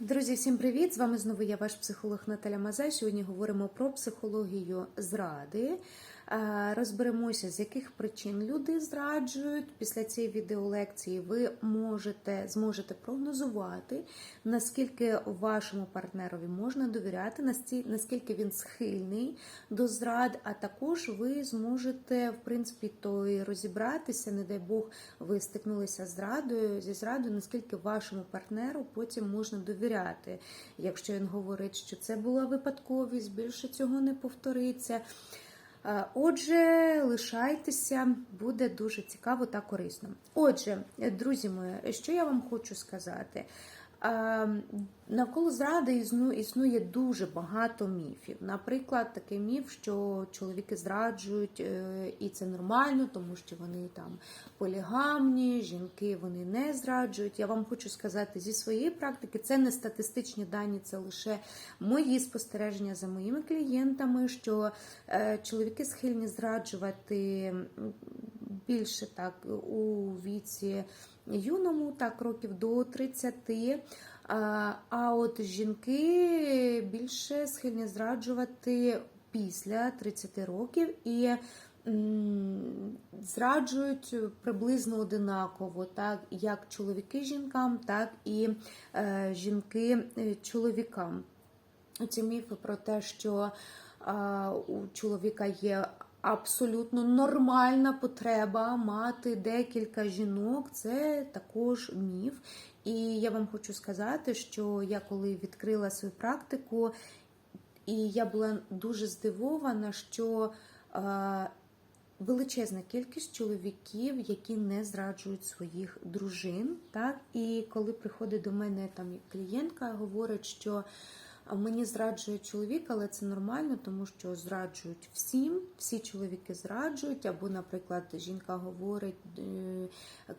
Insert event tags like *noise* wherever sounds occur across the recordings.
Друзі, всім привіт! З вами знову я, ваш психолог Наталя Мазай. Сьогодні говоримо про психологію зради. Е, Розберемося, з яких причин люди зраджують. Після цієї відеолекції ви можете зможете прогнозувати, наскільки вашому партнерові можна довіряти, наскільки він схильний до зрад, а також ви зможете, в принципі, то і розібратися, не дай Бог, ви стикнулися з зрадою, зі зрадою, наскільки вашому партнеру потім можна довіряти, якщо він говорить, що це була випадковість, більше цього не повториться. Е, Отже, лишайтеся, буде дуже цікаво та корисно. Отже, е, друзі мої, що я вам хочу сказати? Е, Навколо зради існує дуже багато міфів. Наприклад, такий міф, що чоловіки зраджують, е, і це нормально, тому що вони там полігамні, жінки вони не зраджують. Я вам хочу сказати зі своєї практики, це не статистичні дані, це лише мої спостереження за моїми клієнтами, що е, чоловіки схильні зраджувати більше так у віці юному, так років до 30. А, от жінки більше схильні зраджувати після 30 років і зраджують приблизно одинаково, так як чоловіки жінкам, так і е, жінки е, чоловікам. Ці міфи про те, що у чоловіка є абсолютно нормальна потреба мати декілька жінок, це також міф. І я вам хочу сказати, що я коли відкрила свою практику, і я була дуже здивована, що а, величезна кількість чоловіків, які не зраджують своїх дружин. Так? І коли приходить до мене там клієнтка, говорить, що Мені зраджує чоловік, але це нормально, тому що зраджують всім, всі чоловіки зраджують. Або, наприклад, жінка говорить, е,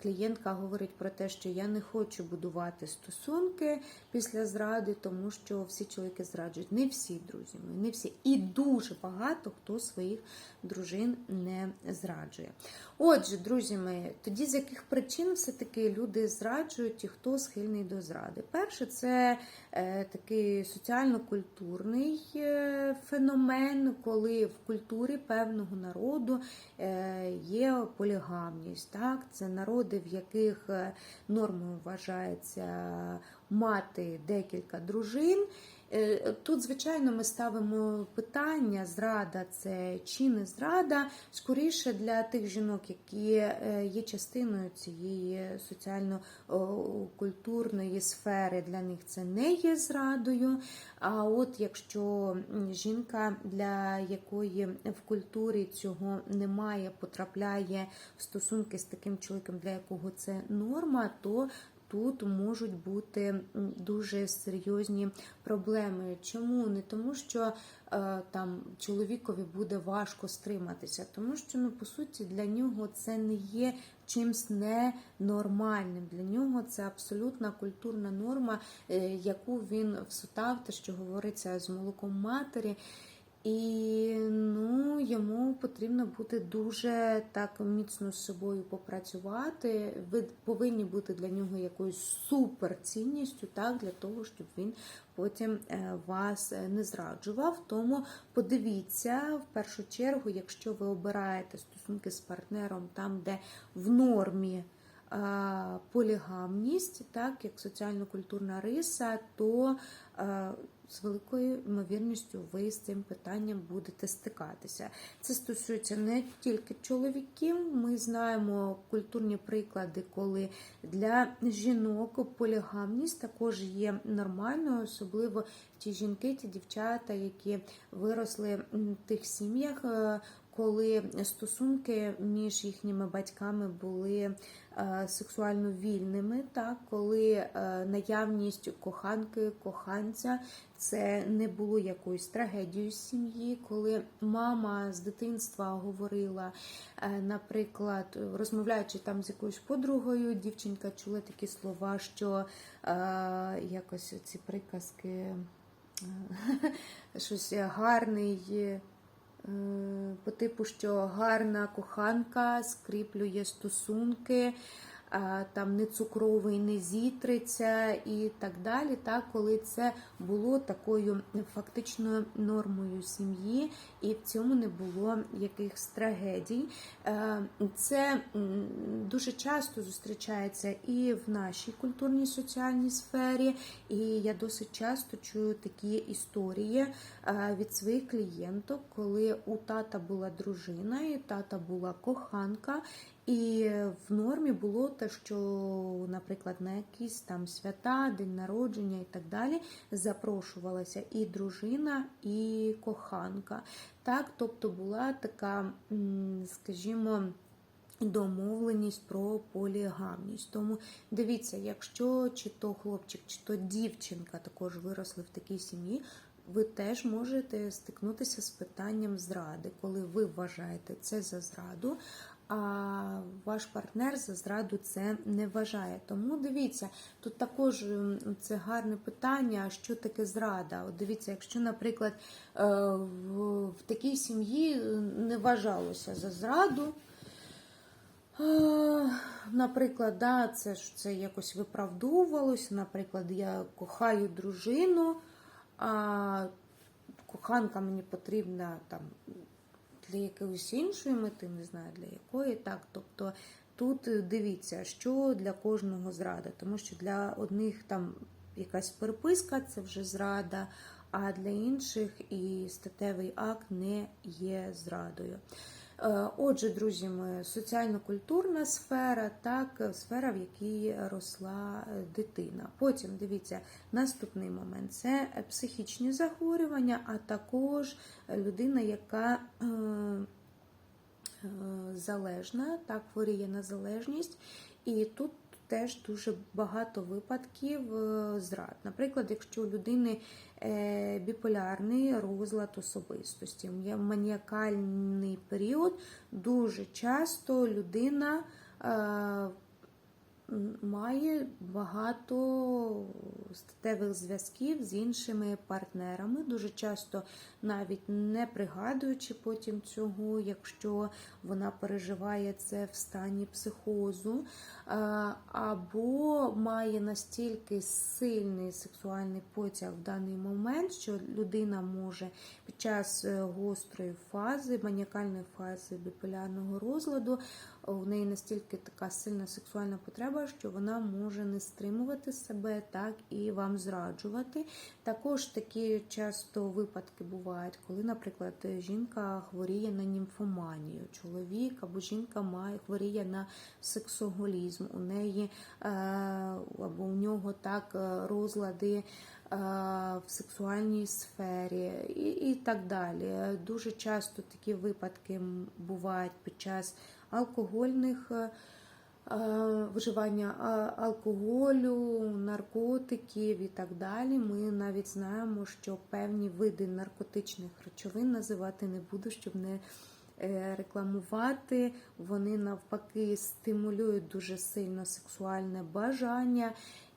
клієнтка говорить про те, що я не хочу будувати стосунки після зради, тому що всі чоловіки зраджують. Не всі, друзі мої, не всі. І дуже багато хто своїх дружин не зраджує. Отже, друзі мої, тоді з яких причин все-таки люди зраджують і хто схильний до зради? Перше, це е, такий соціально-культурний е, феномен, коли в культурі певного народу е, є полігамність. Так? Це народи, в яких е, нормою вважається мати декілька дружин. Е, Тут, звичайно, ми ставимо питання: зрада це чи не зрада, скоріше для тих жінок, які е, є частиною цієї соціально-культурної сфери, для них це не є зрадою. А от якщо жінка, для якої в культурі цього немає, потрапляє в стосунки з таким чоловіком, для якого це норма, то тут можуть бути дуже серйозні проблеми. Чому? Не тому, що е, там чоловікові буде важко стриматися, тому що ну по суті для нього це не є чимсь ненормальним. Для нього це абсолютна культурна норма, е, яку він всутав, те, що говориться з молоком матері. І ну, йому потрібно бути дуже так міцно з собою попрацювати. Ви повинні бути для нього якоюсь суперцінністю, так, для того, щоб він потім е, вас е, не зраджував. Тому подивіться в першу чергу, якщо ви обираєте стосунки з партнером там, де в нормі. е, Полігамність, так як соціально-культурна риса, то з великою ймовірністю ви з цим питанням будете стикатися. Це стосується не тільки чоловіків. Ми знаємо культурні приклади, коли для жінок полігамність також є нормальною, особливо ті жінки, ті дівчата, які виросли в тих сім'ях. Коли стосунки між їхніми батьками були е, сексуально вільними, так коли е, наявність коханки, коханця це не було якоюсь трагедією сім'ї, коли мама з дитинства говорила, е, наприклад, розмовляючи там з якоюсь подругою, дівчинка чула такі слова, що якось ці приказки, *laughs* щось гарний. Е, по типу, що гарна коханка скріплює стосунки, там не цукровий, не зітриться і так далі. Так, коли це було такою фактичною нормою сім'ї, і в цьому не було якихось трагедій. Е, Це дуже часто зустрічається і в нашій культурній соціальній сфері, і я досить часто чую такі історії е, від своїх клієнток, коли у тата була дружина, і тата була коханка. І в нормі було те, що, наприклад, на якісь там свята, день народження і так далі запрошувалася і дружина, і коханка. Так, тобто була така, скажімо, домовленість про полігамність. Тому дивіться, якщо чи то хлопчик, чи то дівчинка також виросли в такій сім'ї. Ви теж можете стикнутися з питанням зради, коли ви вважаєте це за зраду, а ваш партнер за зраду це не вважає. Тому дивіться, тут також це гарне питання, що таке зрада. От дивіться, якщо, наприклад, е, в, такій сім'ї не вважалося за зраду. Е, Наприклад, да, це ж це якось виправдовувалося. Наприклад, я кохаю дружину, а коханка мені потрібна там для якоїсь іншої мети, не знаю для якої. Так, тобто тут е, дивіться, що для кожного зрада, тому що для одних там якась переписка це вже зрада, а для інших і статевий акт не є зрадою. Е, Отже, друзі мої, соціально-культурна сфера, так, е, сфера, в якій росла е, дитина. Потім дивіться, наступний момент це психічні захворювання, а також людина, яка залежна, так, хворіє на залежність. І тут теж дуже багато випадків е, зрад. Наприклад, якщо у людини е, біполярний розлад особистості, є маніакальний період, дуже часто людина е, має багато статевих зв'язків з іншими партнерами, дуже часто навіть не пригадуючи потім цього, якщо вона переживає це в стані психозу, або має настільки сильний сексуальний потяг в даний момент, що людина може під час е, гострої фази, маніакальної фази біполярного розладу, у неї настільки така сильна сексуальна потреба, що вона може не стримувати себе, так і вам зраджувати. Також такі часто випадки бувають, коли, наприклад, жінка хворіє на німфоманію, чоловік або жінка має хворіє на сексоголізм, у неї е, або у нього так е, розлади. е, В сексуальній сфері і, і так далі. Дуже часто такі випадки бувають під час алкогольних е, е, вживання алкоголю, наркотиків і так далі. Ми навіть знаємо, що певні види наркотичних речовин називати не буду, щоб не е, рекламувати. Вони навпаки стимулюють дуже сильно сексуальне бажання.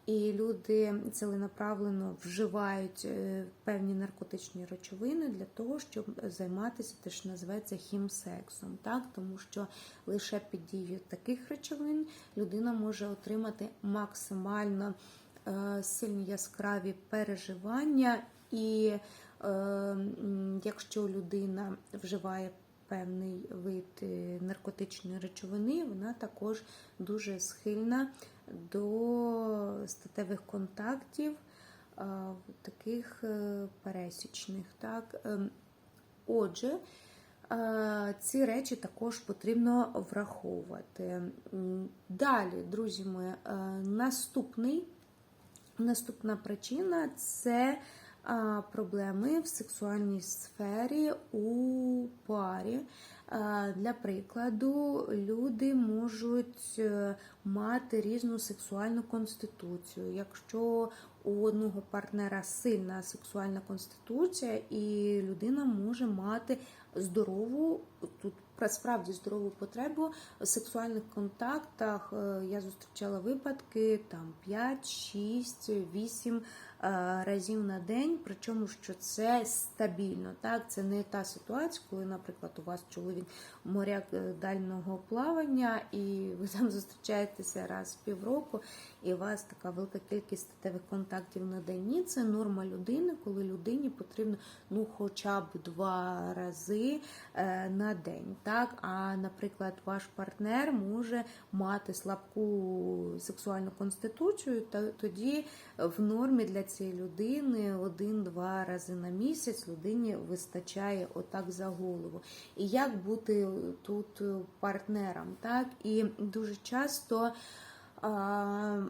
І люди ціленаправлено вживають е, певні наркотичні речовини для того, щоб займатися те, що називається хімсексом, так? Тому що лише під дією таких речовин людина може отримати максимально е, сильні яскраві переживання, і е, якщо людина вживає певний вид е, наркотичної речовини, вона також дуже схильна до статевих контактів, таких е, пересічних. Так? Ем, Отже, е, ці речі також потрібно враховувати. Далі, друзі мої, е, наступний, наступна причина це проблеми в сексуальній сфері у парі. Для прикладу, люди можуть е, мати різну сексуальну конституцію. Якщо у одного партнера сильна сексуальна конституція, і людина може мати здорову, тут справді здорову потребу в сексуальних контактах. Е, Я зустрічала випадки там 5, 6, 8 е, разів на день, причому що це стабільно. Так, це не та ситуація, коли, наприклад, у вас чоловік моряк е, дальнього плавання, і ви там *laughs* зустрічаєтеся раз в півроку, і у вас така велика кількість статевих контактів на день. Ні, це норма людини, коли людині потрібно ну, хоча б два рази е, на день. Так, а наприклад, ваш партнер може мати слабку сексуальну конституцію, тоді в нормі для цієї людини один-два рази на місяць людині вистачає отак за голову. І як бути тут партнером? Так, і дуже часто. А,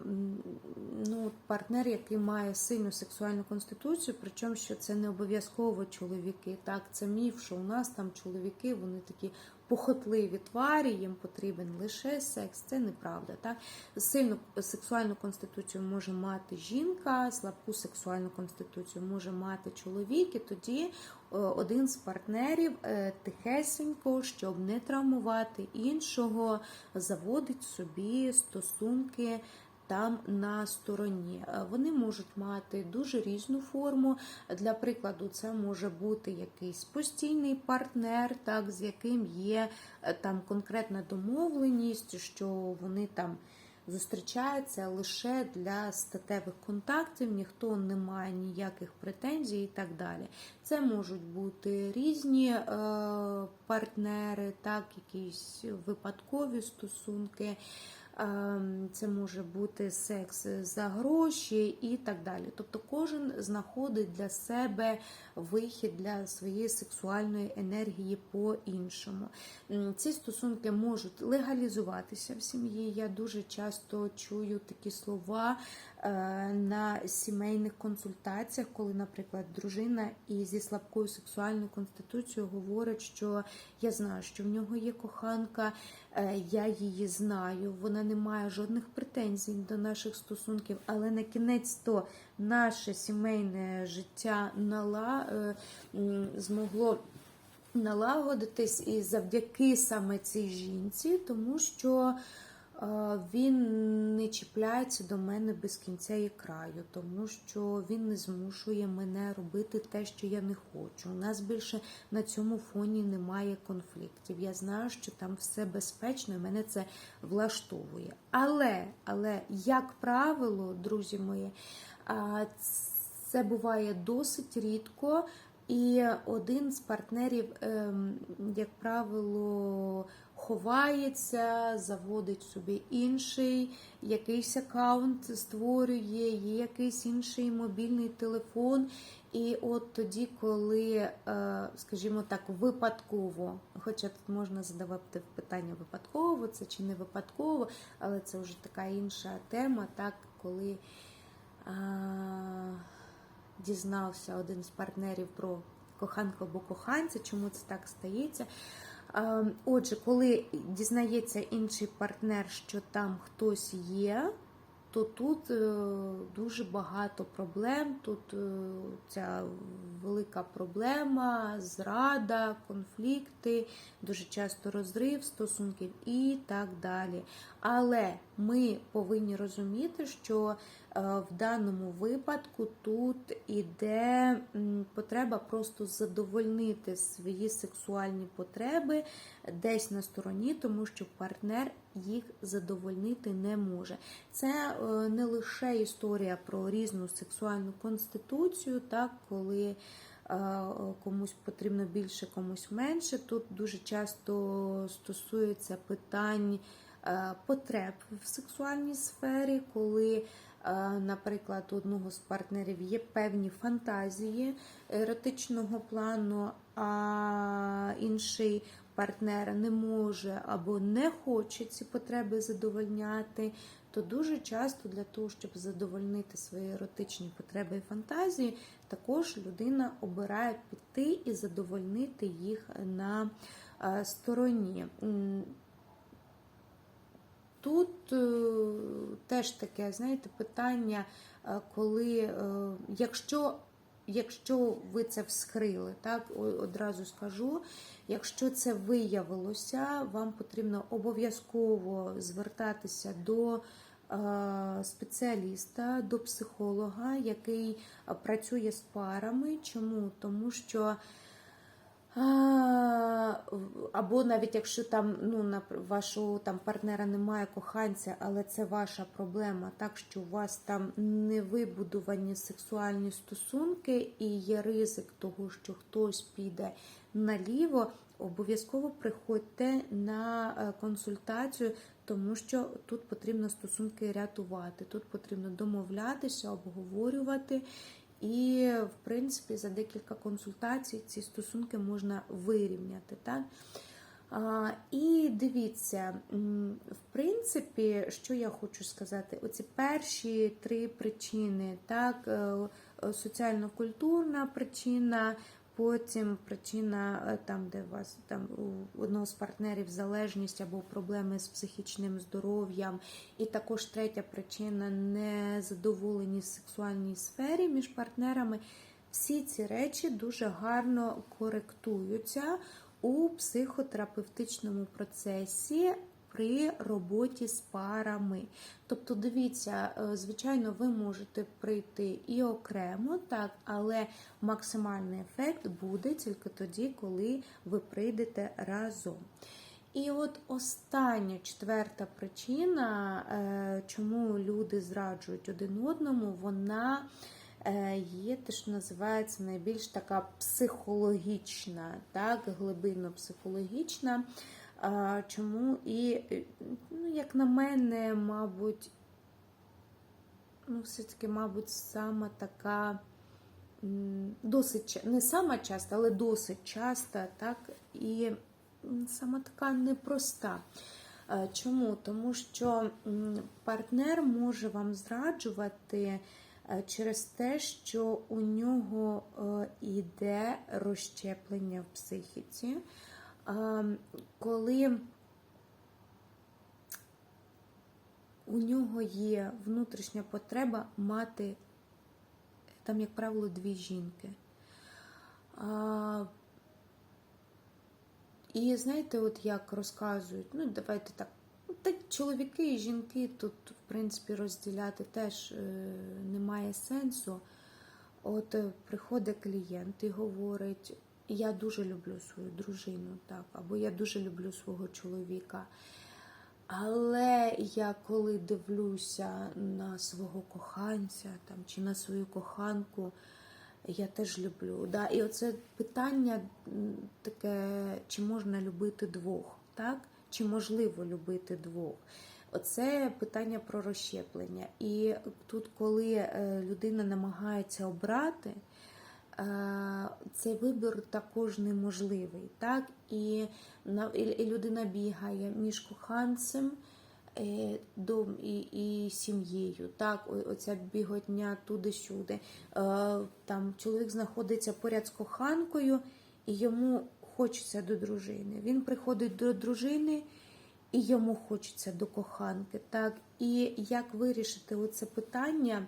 ну, партнер, який має сильну сексуальну конституцію, причому що це не обов'язково чоловіки. Так, це міф, що у нас там чоловіки, вони такі похотливі тварі, їм потрібен лише секс. Це неправда. Так? Сильну сексуальну конституцію може мати жінка, слабку сексуальну конституцію може мати чоловік, і тоді е, один з партнерів е, тихесенько, щоб не травмувати іншого, заводить собі стосунки. Там на стороні Е, вони можуть мати дуже різну форму. Для прикладу, це може бути якийсь постійний партнер, так з яким є е, там конкретна домовленість, що вони там зустрічаються лише для статевих контактів, ніхто не має ніяких претензій і так далі. Це можуть бути різні е, партнери, так, якісь випадкові стосунки. Ем, Це може бути секс за гроші і так далі. Тобто кожен знаходить для себе вихід для своєї сексуальної енергії по-іншому. Ці стосунки можуть легалізуватися в сім'ї. Я дуже часто чую такі слова на сімейних консультаціях, коли, наприклад, дружина і зі слабкою сексуальною конституцією говорить, що я знаю, що в нього є коханка, е, я її знаю, вона не має жодних претензій до наших стосунків, але на кінець то наше сімейне життя нала е, змогло налагодитись і завдяки саме цій жінці, тому що е, він не чіпляється до мене без кінця і краю, тому що він не змушує мене робити те, що я не хочу. У нас більше на цьому фоні немає конфліктів. Я знаю, що там все безпечно, і мене це влаштовує. Але, але, як правило, друзі мої, це буває досить рідко. І один з партнерів, ем, як правило, ховається, заводить собі інший якийсь аккаунт, створює, є якийсь інший мобільний телефон. І от тоді, коли, е, скажімо так, випадково, хоча тут можна задавати питання випадково, це чи не випадково, але це вже така інша тема, так, коли а, дізнався один з партнерів про коханку або коханця, чому це так стається. А, Отже, коли дізнається інший партнер, що там хтось є, то тут е, дуже багато проблем. Тут е, ця велика проблема, зрада, конфлікти, дуже часто розрив стосунків і так далі. Але ми повинні розуміти, що е, в даному випадку тут іде потреба просто задовольнити свої сексуальні потреби десь на стороні, тому що партнер їх задовольнити не може. Це е, не лише історія про різну сексуальну конституцію, так коли е, комусь потрібно більше, комусь менше. Тут дуже часто стосується питань потреб в сексуальній сфері, коли. е, Наприклад, у одного з партнерів є певні фантазії еротичного плану, а інший партнер не може або не хоче ці потреби задовольняти, то дуже часто для того, щоб задовольнити свої еротичні потреби і фантазії, також людина обирає піти і задовольнити їх на е, стороні. Тут е, теж таке, знаєте, питання, е, коли, е, якщо, якщо ви це вскрили, так, одразу скажу, якщо це виявилося, вам потрібно обов'язково звертатися до спеціаліста, до психолога, який працює з парами. Чому? Тому що або навіть якщо там ну на вашого там партнера немає коханця, але це ваша проблема, так що у вас там не вибудовані сексуальні стосунки і є ризик того, що хтось піде наліво, обов'язково приходьте на е, консультацію, тому що тут потрібно стосунки рятувати, тут потрібно домовлятися, обговорювати. І, в принципі, за декілька консультацій ці стосунки можна вирівняти. Так? А, і дивіться, в принципі, що я хочу сказати, оці перші три причини, так, е, е, соціально-культурна причина, потім причина е, там, де у вас там у одного з партнерів залежність або проблеми з психічним здоров'ям, і також третя причина незадоволені в сексуальній сфері між партнерами. Всі ці речі дуже гарно коректуються у психотерапевтичному процесі при роботі з парами. Тобто, дивіться, е, звичайно, ви можете прийти і окремо, так, але максимальний ефект буде тільки тоді, коли ви прийдете разом. І от остання четверта причина, е, чому люди зраджують один одному, вона е, є те, що називається найбільш така психологічна, так, глибинно психологічна. Чому і, е, ну, як на мене, мабуть, ну, все-таки, мабуть, сама така досить не сама часта, але досить часта, так, і сама така непроста. Е, Чому? Тому що партнер може вам зраджувати е, через те, що у нього е, йде розщеплення в психіці. А, Коли у нього є внутрішня потреба мати, там, як правило, дві жінки. І знаєте, от як розказують, ну давайте так, та чоловіки і жінки тут, в принципі, розділяти теж е, немає сенсу. От е, приходить клієнт і говорить: я дуже люблю свою дружину, так, або я дуже люблю свого чоловіка. Але я коли дивлюся на свого коханця там, чи на свою коханку, я теж люблю. Да? І оце питання таке, чи можна любити двох, так? чи можливо любити двох. Оце питання про розщеплення. І тут, коли е, людина намагається обрати, цей вибір також неможливий. Так? І, людина бігає між коханцем е, дом і, і сім'єю. Так, оця біготня туди-сюди. Е, Там чоловік знаходиться поряд з коханкою, і йому хочеться до дружини. Він приходить до дружини. І йому хочеться до коханки, так і як вирішити оце питання?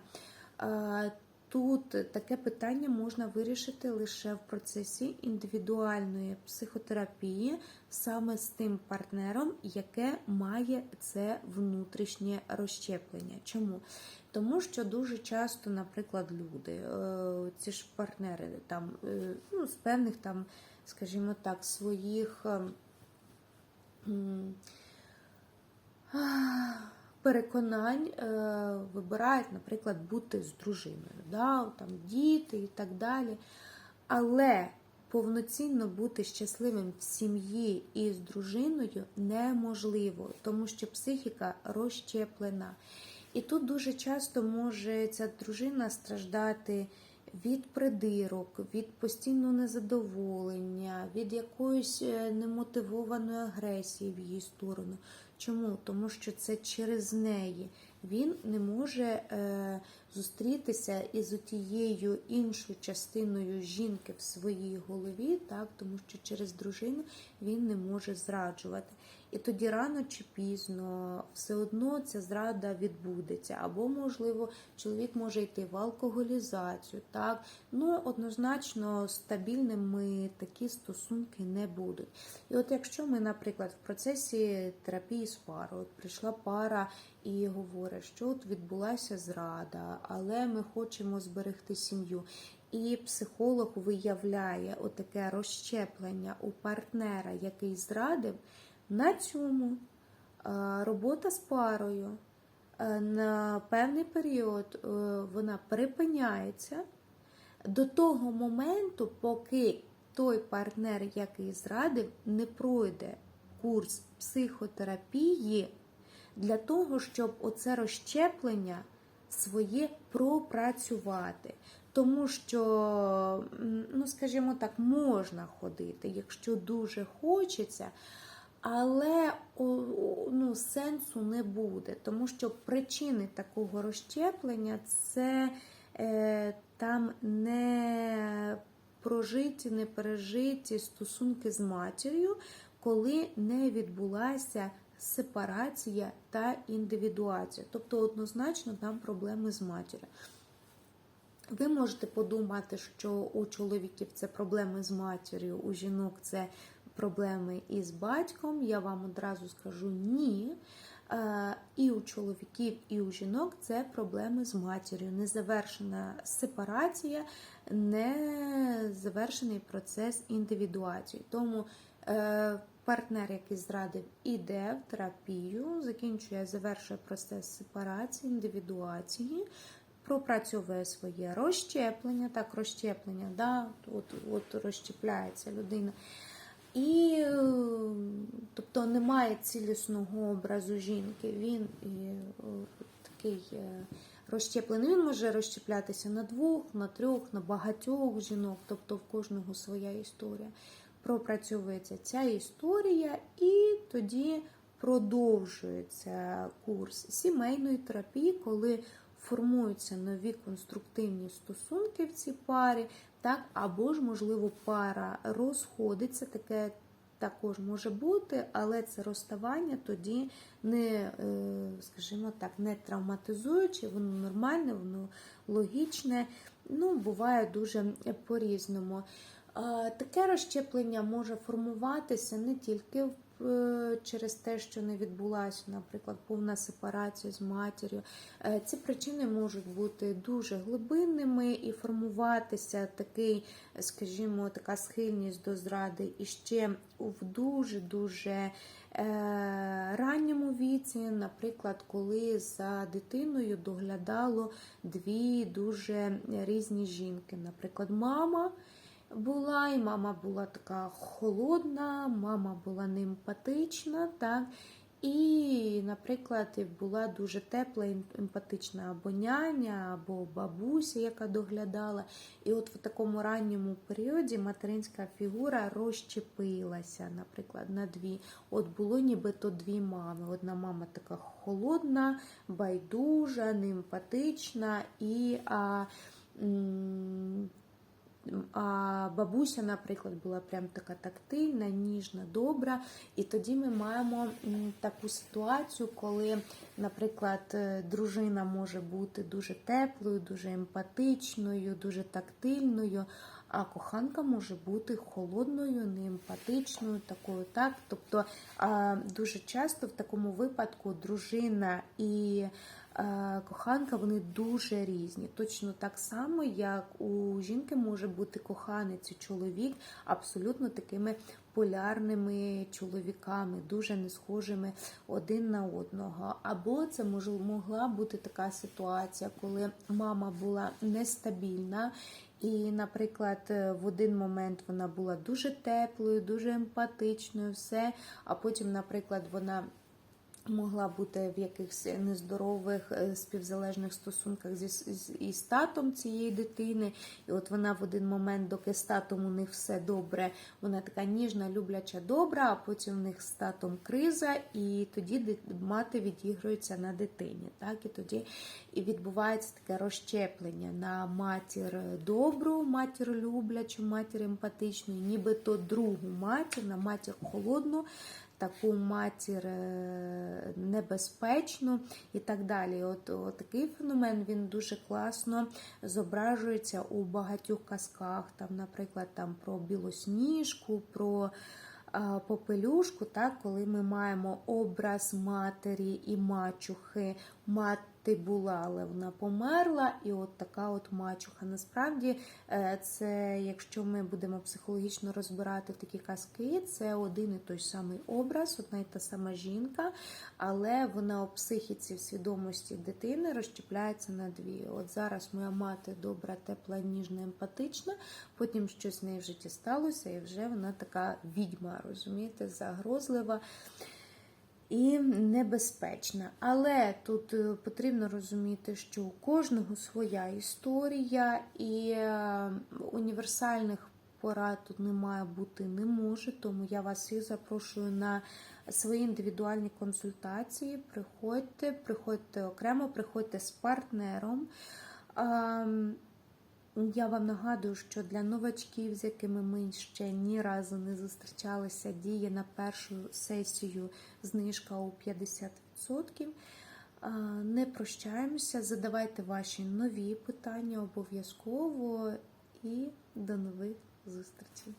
Тут таке питання можна вирішити лише в процесі індивідуальної психотерапії, саме з тим партнером, яке має це внутрішнє розщеплення. Чому? Тому що дуже часто, наприклад, люди, е, ці ж партнери там, е, ну, з певних там, скажімо так, своїх. Переконань е, вибирають, наприклад, бути з дружиною, да? там діти і так далі. Але повноцінно бути щасливим в сім'ї і з дружиною неможливо, тому що психіка розщеплена. І тут дуже часто може ця дружина страждати від придирок, від постійного незадоволення, від якоїсь е, немотивованої агресії в її сторону. Чому? Тому що це через неї він не може е, зустрітися із тією іншою частиною жінки в своїй голові, так, тому що через дружину він не може зраджувати. І тоді рано чи пізно все одно ця зрада відбудеться. Або, можливо, чоловік може йти в алкоголізацію. Так? Ну, однозначно, стабільними такі стосунки не будуть. І от якщо ми, наприклад, в процесі терапії з парою, прийшла пара і говорить, що от відбулася зрада, але ми хочемо зберегти сім'ю. І психолог виявляє отаке розщеплення у партнера, який зрадив. На цьому е, робота з парою е, на певний період е, вона припиняється до того моменту, поки той партнер, який зрадив, не пройде курс психотерапії для того, щоб оце розщеплення своє пропрацювати. Тому що, ну скажімо так, можна ходити, якщо дуже хочеться. Але ну, сенсу не буде, тому що причини такого розщеплення це е, там не прожиті, не пережиті стосунки з матір'ю, коли не відбулася сепарація та індивідуація. Тобто однозначно там проблеми з матір'ю. Ви можете подумати, що у чоловіків це проблеми з матір'ю, у жінок це проблеми із батьком. Я вам одразу скажу ні. Е, І у чоловіків, і у жінок це проблеми з матір'ю. Незавершена сепарація, не завершений процес індивідуації. Тому е, партнер, який зрадив, іде в терапію, закінчує, завершує процес сепарації, індивідуації пропрацьовує своє розщеплення, так, розщеплення, да, от, от розщепляється людина. І е, тобто немає цілісного образу жінки. Він і, о, такий е, розщеплений. Він може розщеплятися на двох, на трьох, на багатьох жінок, тобто в кожного своя історія. Пропрацьовується ця історія, і тоді продовжується курс сімейної терапії, коли формуються нові конструктивні стосунки в цій парі, так, або ж, можливо, пара розходиться, таке також може бути, але це розставання тоді не, е, скажімо так, не травматизуюче, воно нормальне, воно логічне. Ну, буває дуже по-різному. Таке розщеплення може формуватися не тільки е, через те, що не відбулася, наприклад, повна сепарація з матір'ю. Е, ці причини можуть бути дуже глибинними і формуватися такий, скажімо, така схильність до зради і ще в дуже-дуже е, ранньому віці, наприклад, коли за дитиною доглядало дві дуже різні жінки, наприклад, мама була, і мама була така холодна, мама була неемпатична, так? І, наприклад, була дуже тепла емпатична або няня, або бабуся, яка доглядала. І от в такому ранньому періоді материнська фігура розщепилася, наприклад, на дві. От було нібито дві мами. Одна мама така холодна, байдужа, неемпатична і. а, а бабуся, наприклад, була прям така тактильна, ніжна, добра. І тоді ми маємо таку ситуацію, коли, наприклад, е, дружина може бути дуже теплою, дуже емпатичною, дуже тактильною. А коханка може бути холодною, неемпатичною, такою, так. Тобто дуже часто в такому випадку дружина і коханка, вони дуже різні. Точно так само, як у жінки може бути коханець і чоловік абсолютно такими полярними чоловіками, дуже не схожими один на одного. Або це могла бути така ситуація, коли мама була нестабільна. І, наприклад, в один момент вона була дуже теплою, дуже емпатичною, все, а потім, наприклад, вона Могла бути в якихось нездорових е, співзалежних стосунках зі із татом цієї дитини, і от вона в один момент, доки з татом у них все добре, вона така ніжна, любляча, добра, а потім в них з татом криза, і тоді мати відігрується на дитині. Так? І тоді відбувається таке розщеплення на матір добру, матір люблячу, матір емпатичну, нібито другу матір, на матір холодну, таку матір е, небезпечну і так далі. От, от такий феномен він дуже класно зображується у багатьох казках. Там, наприклад, там про білосніжку, про попелюшку, так, коли ми маємо образ матері і мачухи. Мати була, але вона померла, і от така от мачуха. Насправді, е, це, якщо ми будемо психологічно розбирати такі казки, це один і той самий образ, одна і та сама жінка, але вона у психіці, в свідомості дитини розщепляється на дві. От зараз моя мати добра, тепла, ніжна, емпатична, потім щось в неї в житті сталося, і вже вона така відьма, розумієте, загрозлива і небезпечна. Але тут е, потрібно розуміти, що у кожного своя історія, і е, універсальних порад тут не має бути, не може. Тому я вас всіх запрошую на свої індивідуальні консультації. Приходьте, приходьте окремо, приходьте з партнером. Я вам нагадую, що для новачків, з якими ми ще ні разу не зустрічалися, діє на першу сесію знижка у 50%. Не прощаємося, задавайте ваші нові питання обов'язково і до нових зустрічей.